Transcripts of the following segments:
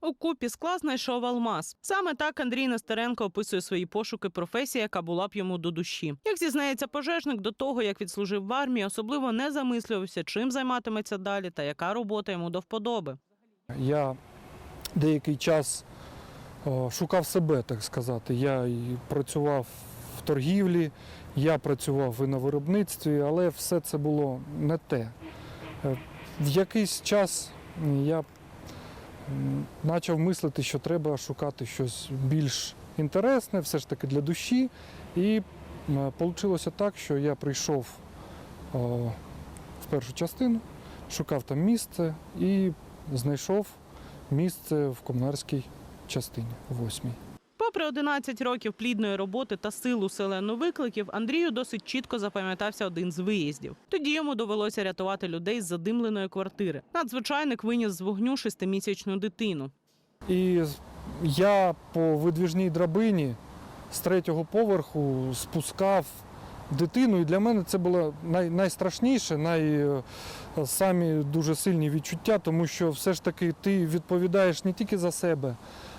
У купі скла знайшов алмаз. Саме так Андрій Нестеренко описує свої пошуки професії, яка була б йому до душі. Як зізнається пожежник, до того як відслужив в армії, особливо не замислювався, чим займатиметься далі та яка робота йому до вподоби. Я деякий час шукав себе, так сказати. Я і працював в торгівлі, я працював і на виробництві, але все це було не те. Е, В якийсь час я почав мислити, що треба шукати щось більш інтересне, все ж таки для душі. І вийшло так, що я прийшов в першу частину, шукав там місце і знайшов місце в комунарській частині, восьмій. Попри 11 років плідної роботи та силу селену викликів, Андрію досить чітко запам'ятався один з виїздів. Тоді йому довелося рятувати людей з задимленої квартири. Надзвичайник виніс з вогню шестимісячну дитину. І я по видвіжній драбині з третього поверху спускав дитину. І для мене це було най, найстрашніше, най, е, самі дуже сильні відчуття, тому що все ж таки ти відповідаєш не тільки за себе,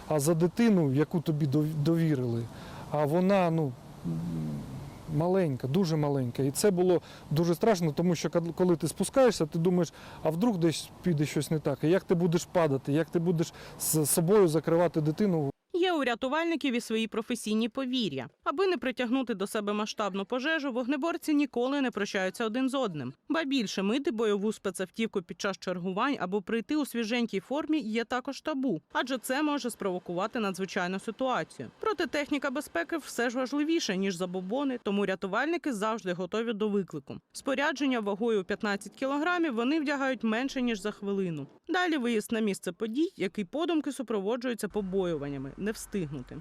а за дитину, яку тобі довірили. А вона ну, маленька, дуже маленька. І це було дуже страшно, тому що коли ти спускаєшся, ти думаєш, а вдруг десь піде щось не так. І як ти будеш падати, як ти будеш з собою закривати дитину Є у рятувальників і свої професійні повір'я. Аби не притягнути до себе масштабну пожежу, вогнеборці ніколи не прощаються один з одним. Ба більше мити бойову спецавтівку під час чергувань або прийти у свіженькій формі є також табу, адже це може спровокувати надзвичайну ситуацію. Проте техніка безпеки все ж важливіша ніж забобони, тому рятувальники завжди готові до виклику. Спорядження вагою 15 кілограмів вони вдягають менше ніж за хвилину. Далі виїзд на місце подій, який подумки супроводжується побоюваннями, не встигнути.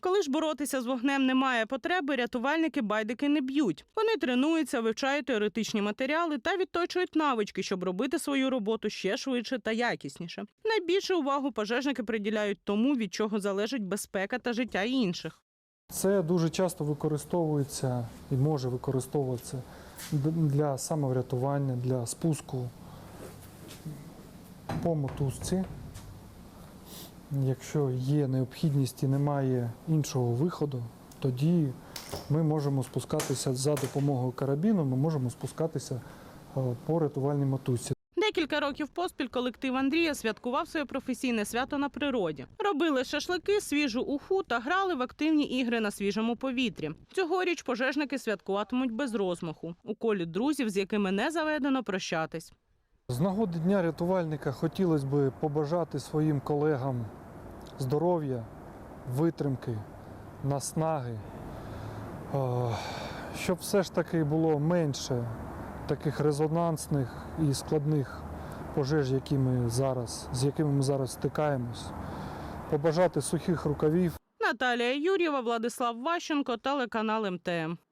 Коли ж боротися з вогнем немає потреби, рятувальники байдики не б'ють. Вони тренуються, вивчають теоретичні матеріали та відточують навички, щоб робити свою роботу ще швидше та якісніше. Найбільшу увагу пожежники приділяють тому, від чого залежить безпека та життя інших. Це дуже часто використовується і може використовуватися для самоврятування, для спуску по мотузці. Якщо є необхідність і немає іншого виходу, тоді ми можемо спускатися за допомогою карабіну, ми можемо спускатися е, по рятувальній мотузці. Декілька років поспіль колектив Андрія святкував своє професійне свято на природі. Робили шашлики, свіжу уху та грали в активні ігри на свіжому повітрі. Цьогоріч пожежники святкуватимуть без розмаху у колі друзів, з якими не заведено прощатись. З нагоди Дня рятувальника хотілося б побажати своїм колегам здоров'я, витримки, наснаги, е, щоб все ж таки було менше таких резонансних і складних пожеж, які ми зараз, з якими ми зараз стикаємось. Побажати сухих рукавів. Наталія Юрєва, Владислав Ващенко, телеканал МТМ.